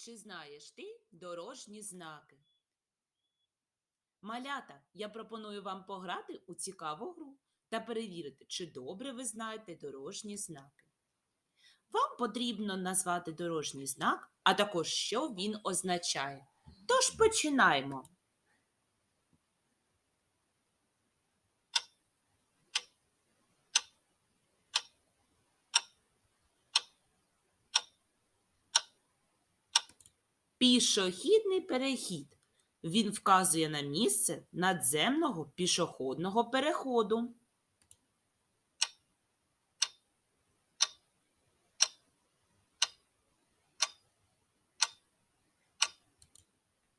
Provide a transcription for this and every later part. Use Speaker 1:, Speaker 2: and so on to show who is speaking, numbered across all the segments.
Speaker 1: Чи знаєш ти дорожні знаки? Малята, я пропоную вам пограти у цікаву гру та перевірити, чи добре ви знаєте дорожні знаки. Вам потрібно назвати дорожній знак, а також що він означає. Тож починаємо. Пішохідний перехід. Він вказує на місце надземного пішохідного переходу.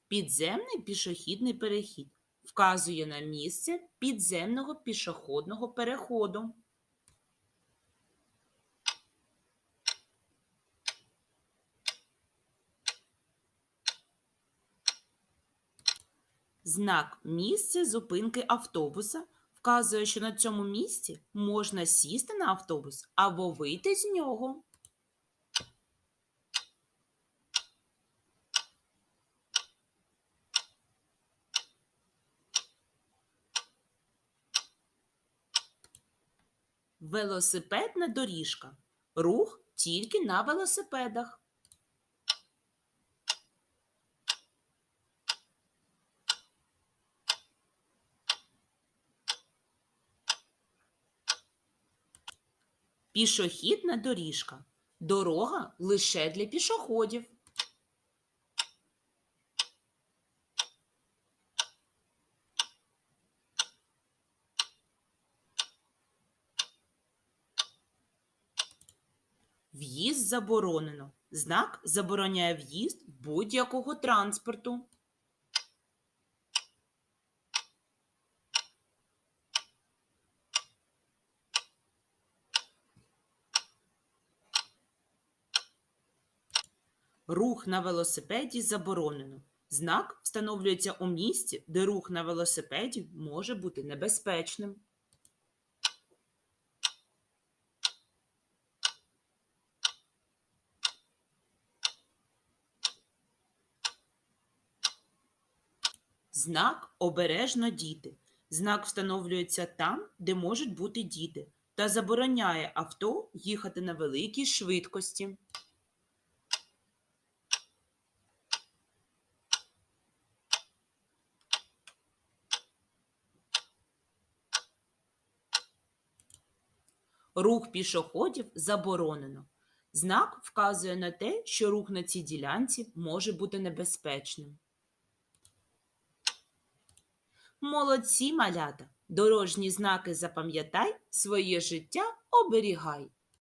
Speaker 1: Підземний пішохідний перехід вказує на місце підземного пішохідного переходу. Знак місце зупинки автобуса вказує, що на цьому місці можна сісти на автобус або вийти з нього. Велосипедна доріжка. Рух тільки на велосипедах. Пішохідна доріжка. Дорога лише для пішоходів. В'їзд заборонено. Знак забороняє в'їзд будь-якого транспорту. Рух на велосипеді заборонено. Знак встановлюється у місці, де рух на велосипеді може бути небезпечним. Знак обережно діти. Знак встановлюється там, де можуть бути діти, та забороняє авто їхати на великій швидкості. Рух пішоходів заборонено. Знак вказує на те, що рух на цій ділянці може бути небезпечним. Молодці малята! Дорожні знаки запам'ятай, своє життя оберігай.